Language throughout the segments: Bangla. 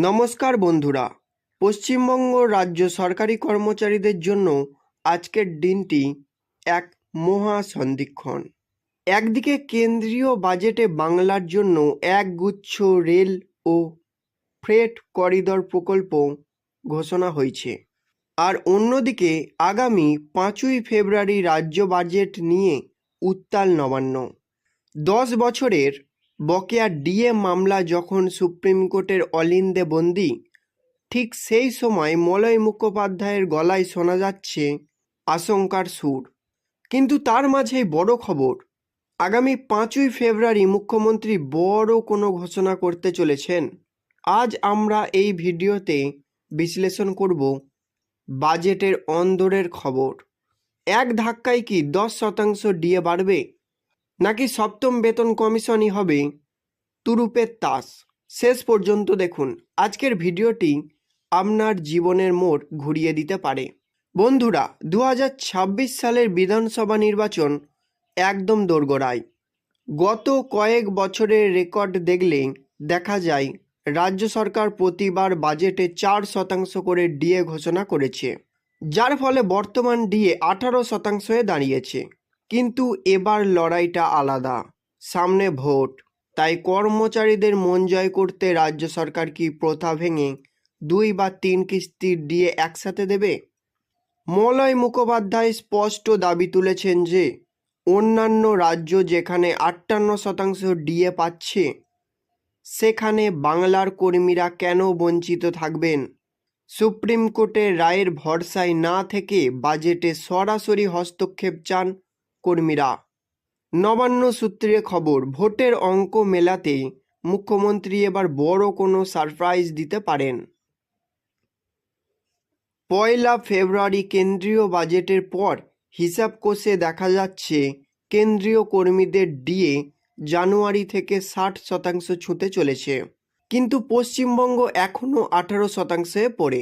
নমস্কার বন্ধুরা। পশ্চিমবঙ্গ রাজ্য সরকারি কর্মচারীদের জন্য আজকের দিনটি এক মহা সন্ধিক্ষণ। একদিকে কেন্দ্রীয় বাজেটে বাংলার জন্য একগুচ্ছ রেল ও ফ্রেট করিডর প্রকল্প ঘোষণা হয়েছে। আর অন্যদিকে আগামী পাঁচই ফেব্রুয়ারি রাজ্য বাজেট নিয়ে উত্তাল নবান্ন। দশ বছরের বকেয়া ডিএ মামলা যখন সুপ্রিম কোর্টের অলিন্দে বন্দি, ঠিক সেই সময় মলয় মুখোপাধ্যায়ের গলায় শোনা যাচ্ছে আশঙ্কার সুর। কিন্তু তার মাঝেই বড় খবর, আগামী পাঁচই ফেব্রুয়ারি মুখ্যমন্ত্রী বড় কোনো ঘোষণা করতে চলেছেন। আজ আমরা এই ভিডিওতে বিশ্লেষণ করব বাজেটের অন্দরের খবর। এক ধাক্কায় কি দশ শতাংশ ডিএ বাড়বে? নাকি সপ্তম বেতন কমিশনই হবে? তুরুপের তাস। শেষ পর্যন্ত দেখুন, আজকের ভিডিওটি আপনার জীবনের মোড় ঘুরিয়ে দিতে পারে। বন্ধুরা দু হাজার ছাব্বিশ সালের বিধানসভা নির্বাচন একদম দোরগোড়ায়। গত কয়েক বছরের রেকর্ড দেখলে দেখা যায়, রাজ্য সরকার প্রতিবার বাজেটে চার শতাংশ করে ডিএ ঘোষণা করেছে, যার ফলে বর্তমান ডিএ আঠারো শতাংশে দাঁড়িয়েছে। কিন্তু এবার লড়াইটা আলাদা। সামনে ভোট। তাই কর্মচারীদের মন জয় করতে রাজ্য সরকার কি প্রথা ভেঙে দুই বা তিন কিস্তির ডিএ একসাথে দেবে? মলয় মুখোপাধ্যায় স্পষ্ট দাবি তুলেছেন যে, অন্যান্য রাজ্য যেখানে আটান্ন শতাংশ ডিএ পাচ্ছে, সেখানে বাংলার কর্মীরা কেন বঞ্চিত থাকবেন? সুপ্রিম কোর্টের রায়ের ভরসায় না থেকে বাজেটে সরাসরি হস্তক্ষেপ চান কর্মীরা। নবান্ন সূত্রে খবর, ভোটের অঙ্ক মেলাতে মুখ্যমন্ত্রী এবার বড় কোনো সারপ্রাইজ দিতে পারেন। পয়লা ফেব্রুয়ারি কেন্দ্রীয় বাজেটের পর হিসাব কষে দেখা যাচ্ছে, কেন্দ্রীয় কর্মীদের ডিএ জানুয়ারি থেকে ষাট শতাংশ ছুঁতে চলেছে। কিন্তু পশ্চিমবঙ্গ এখনও আঠারো শতাংশে পড়ে।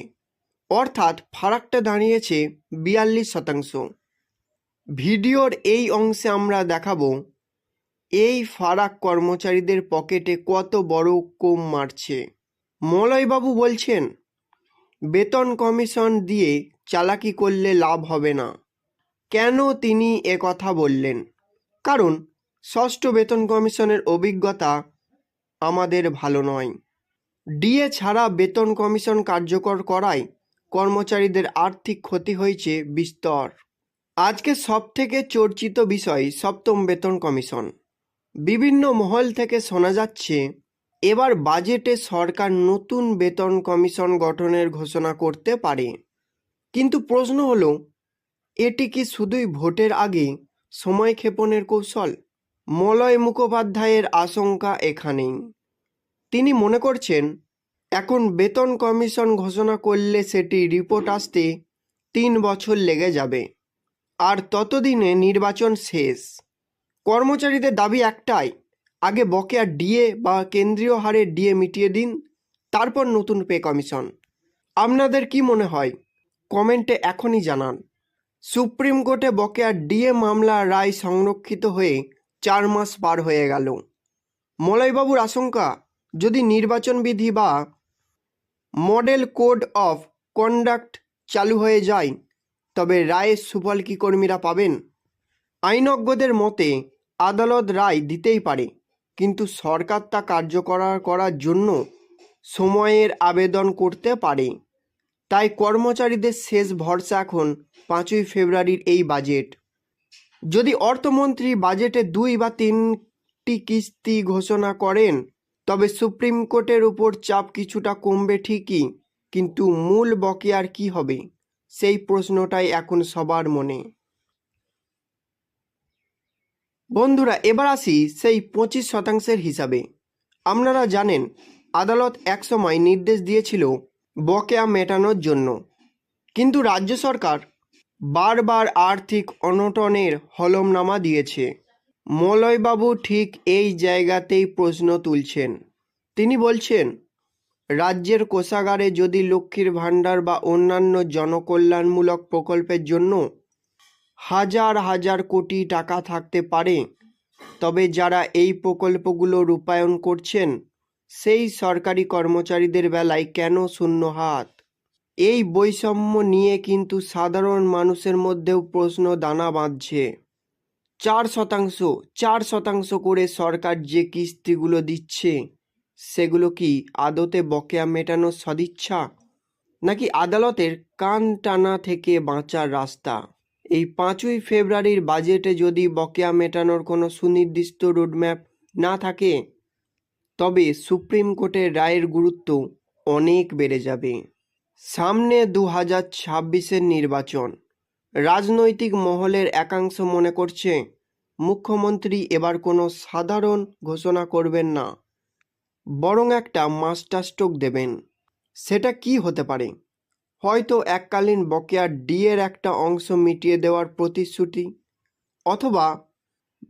অর্থাৎ ফারাকটা দাঁড়িয়েছে বিয়াল্লিশ শতাংশ। ভিডিওর এই অংশে আমরা দেখাবো, এই ফারাক কর্মচারীদের পকেটে কত বড় কম মারছে। মলয়বাবু বলছেন, বেতন কমিশন দিয়ে চালাকি করলে লাভ হবে না। কেন তিনি কথা বললেন? কারণ ষষ্ঠ বেতন কমিশনের অভিজ্ঞতা আমাদের ভালো নয়। ডিএ ছাড়া বেতন কমিশন কার্যকর করায় কর্মচারীদের আর্থিক ক্ষতি হয়েছে বিস্তর। আজকে সবথেকে চর্চিত বিষয় সপ্তম বেতন কমিশন। বিভিন্ন মহল থেকে শোনা যাচ্ছে, এবার বাজেটে সরকার নতুন বেতন কমিশন গঠনের ঘোষণা করতে পারে। কিন্তু প্রশ্ন হলো, এটি কি শুধুই ভোটের আগে সময় ক্ষেপণের কৌশল? মলয় মুখোপাধ্যায়ের আশঙ্কা এখানেই। তিনি মনে করছেন, এখন বেতন কমিশন ঘোষণা করলে সেটি রিপোর্ট আসতে তিন বছর লেগে যাবে। আর ততদিনে নির্বাচন শেষ। কর্মচারীদের দাবি একটাই, আগে বকেয়া ডিএ বা কেন্দ্রীয় হারে ডিএ মিটিয়ে দিন, তারপর নতুন পে কমিশন। আপনাদের কি মনে হয়? কমেন্টে এখনই জানান। সুপ্রিম কোর্টে বকেয়া ডিএ মামলা রায় সংরক্ষিত হয়ে চার মাস পার হয়ে গেল। মলয়বাবুর আশঙ্কা, যদি নির্বাচন বিধি বা মডেল কোড অফ কন্ডাক্ট চালু হয়ে যায় তবে রায়ের সুফল কি কর্মীরা পাবেন? আইনজ্ঞদের মতে, আদালত রায় দিতেই পারে, কিন্তু সরকার তা কার্যকর করার জন্য সময়ের আবেদন করতে পারে। তাই কর্মচারীদের শেষ ভরসা এখন পাঁচই ফেব্রুয়ারির এই বাজেট। যদি অর্থমন্ত্রী বাজেটে দুই বা তিনটি কিস্তি ঘোষণা করেন, তবে সুপ্রিম কোর্টের উপর চাপ কিছুটা কমবে ঠিকই, কিন্তু মূল বকেয়ার কি হবে? সেই প্রশ্নটাই এখন সবার মনে। বন্ধুরা, এবার আসি সেই পঁচিশ শতাংশের হিসাবে। আপনারা জানেন, আদালত একসময় নির্দেশ দিয়েছিল বকেয়া মেটানোর জন্য। কিন্তু রাজ্য সরকার বারবার আর্থিক অনটনের হলমনামা দিয়েছে। মলয়বাবু ঠিক এই জায়গাতেই প্রশ্ন তুলছেন। তিনি বলছেন রাজ্যের কোষাগারে যদি লক্ষ্মীর ভাণ্ডার বা অন্যান্য জনকল্যাণমূলক প্রকল্পের জন্য হাজার হাজার কোটি টাকা থাকতে পারে, তবে যারা এই প্রকল্পগুলো রূপায়ণ করছেন, সেই সরকারি কর্মচারীদের বেলায় কেন শূন্য হাত? এই বৈষম্য নিয়ে কিন্তু সাধারণ মানুষের মধ্যেও প্রশ্ন দানা বাঁধছে। চার শতাংশ চার শতাংশ করে সরকার যে কিস্তিগুলো দিচ্ছে সেগুলো কি আদতে বকেয়া মেটানোর সদিচ্ছা? নাকি আদালতের কান টানা থেকে বাঁচার রাস্তা? এই পাঁচই ফেব্রুয়ারির বাজেটে যদি বকেয়া মেটানোর কোনো সুনির্দিষ্ট রোডম্যাপ না থাকে, তবে সুপ্রিম কোর্টের রায়ের গুরুত্ব অনেক বেড়ে যাবে। সামনে দু হাজার ছাব্বিশের নির্বাচন। রাজনৈতিক মহলের একাংশ মনে করছে, মুখ্যমন্ত্রী এবার কোনো সাধারণ ঘোষণা করবেন না। বরং একটা মাস্টারস্ট্রোক দেবেন। সেটা কি হতে পারে? হয়তো এককালীন বকেয়া ডিএর একটা অংশ মিটিয়ে দেওয়ার প্রতিশ্রুতি, অথবা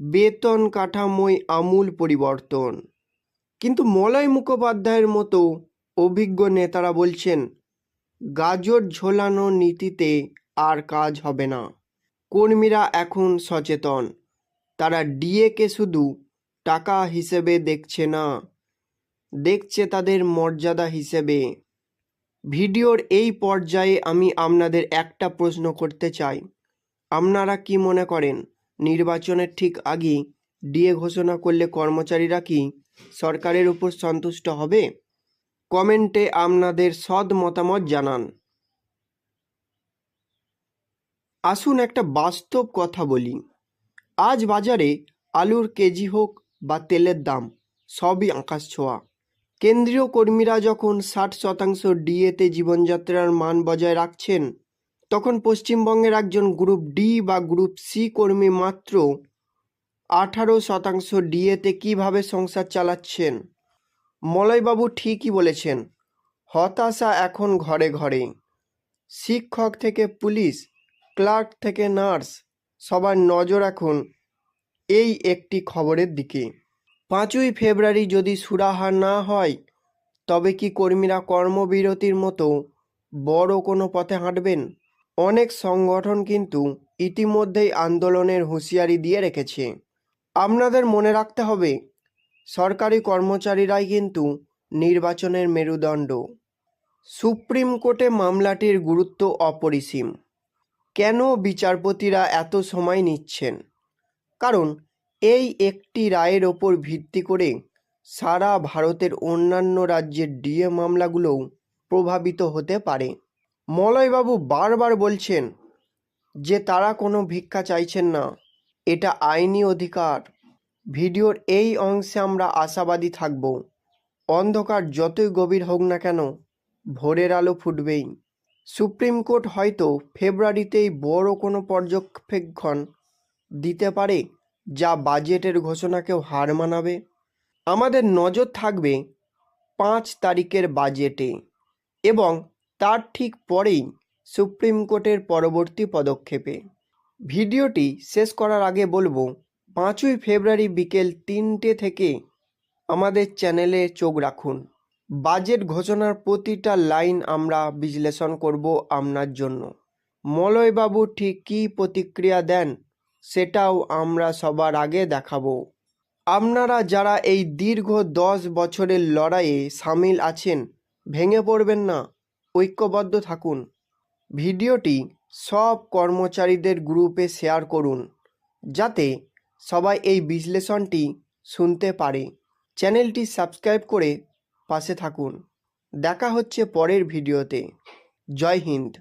বেতন কাঠামোয় আমূল পরিবর্তন। কিন্তু মলয় মুখোপাধ্যায়ের মতো অভিজ্ঞ নেতারা বলছেন, গাজর ঝোলানো নীতিতে আর কাজ হবে না। কর্মীরা এখন সচেতন। তারা ডিএকে শুধু টাকা হিসেবে দেখছে না। দেখছে তাদের মর্যাদা হিসেবে। ভিডিওর এই পর্যায়ে আমি আপনাদের একটা প্রশ্ন করতে চাই। আপনারা কি মনে করেন, নির্বাচনের ঠিক আগে ডিএ ঘোষণা করলে কর্মচারীরা কি সরকারের উপর সন্তুষ্ট হবে? কমেন্টে আপনাদের সদ মতামত জানান। আসুন একটা বাস্তব কথা বলি। আজ বাজারে আলুর কেজি হোক বা তেলের দাম, সবই আকাশ ছোঁয়া। কেন্দ্রীয় কর্মীরা যখন ষাট শতাংশ ডিএতে জীবনযাত্রার মান বজায় রাখছেন, তখন পশ্চিমবঙ্গের একজন গ্রুপ ডি বা গ্রুপ সি কর্মী মাত্র আঠারো শতাংশ ডিএতে কীভাবে সংসার চালাচ্ছেন? মলয়বাবু ঠিকই বলেছেন, হতাশা এখন ঘরে ঘরে। শিক্ষক থেকে পুলিশ, ক্লার্ক থেকে নার্স, সবার নজর এখন এই একটি খবরের দিকে। পাঁচই ফেব্রুয়ারি যদি সুরাহা না হয়, তবে কি কর্মীরা কর্মবিরতির মতো বড় কোনো পথে হাঁটবেন? অনেক সংগঠন কিন্তু ইতিমধ্যেই আন্দোলনের হুঁশিয়ারি দিয়ে রেখেছে। আপনাদের মনে রাখতে হবে, সরকারি কর্মচারীরাই কিন্তু নির্বাচনের মেরুদণ্ড। সুপ্রিম কোর্টে মামলাটির গুরুত্ব অপরিসীম। কেন বিচারপতিরা এত সময় নিচ্ছেন? কারণ এই একটি রায়ের ওপর ভিত্তি করে সারা ভারতের অন্যান্য রাজ্যের ডিএ মামলাগুলোও প্রভাবিত হতে পারে। মলয়বাবু বারবার বলছেন যে তারা কোনো ভিক্ষা চাইছেন না। এটা আইনি অধিকার। ভিডিওর এই অংশে আমরা আশাবাদী থাকব। অন্ধকার যতই গভীর হোক না কেন, ভোরের আলো ফুটবেই। সুপ্রিম কোর্ট হয়তো ফেব্রুয়ারিতেই বড় কোনো পর্যবেক্ষণ দিতে পারে। যা বাজেটের ঘোষণাকেও হার মানাবে। আমাদের নজর থাকবে পাঁচ তারিখের বাজেটে এবং তার ঠিক পরেই সুপ্রিম কোর্টের পরবর্তী পদক্ষেপে। ভিডিওটি শেষ করার আগে বলব, পাঁচই ফেব্রুয়ারি বিকেল তিনটে থেকে আমাদের চ্যানেলে চোখ রাখুন। বাজেট ঘোষণার প্রতিটা লাইন আমরা বিশ্লেষণ করব আপনার জন্য। মলয়বাবু ঠিক কী প্রতিক্রিয়া দেন সেটাও আমরা সবার আগে দেখাবো। আপনারা যারা এই দীর্ঘ দশ বছরের লড়াইয়ে সামিল আছেন, ভেঙে পড়বেন না, ঐক্যবদ্ধ থাকুন। ভিডিওটি সব কর্মচারীদের গ্রুপে শেয়ার করুন, যাতে সবাই এই বিশ্লেষণটি শুনতে পারে। চ্যানেলটি সাবস্ক্রাইব করে পাশে থাকুন। দেখা হচ্ছে পরের ভিডিওতে। জয় হিন্দ।